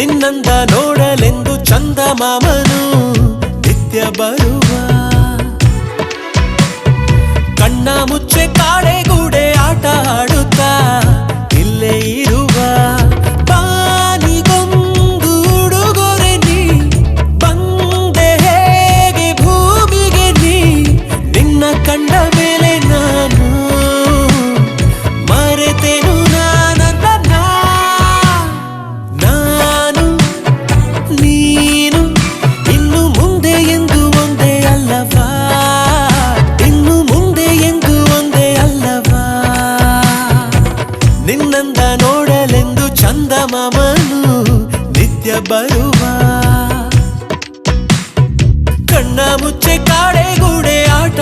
ನಿನ್ನಂದ ನೋಡಲೆಂದು ಚಂದ ಮಾಮನು ನಿತ್ಯ ಬರುವ ಕಣ್ಣ ಮುಚ್ಚೆ చందమమను నిత్య బరువా. కన్నా ముచ్చే కాడే గూడే ఆట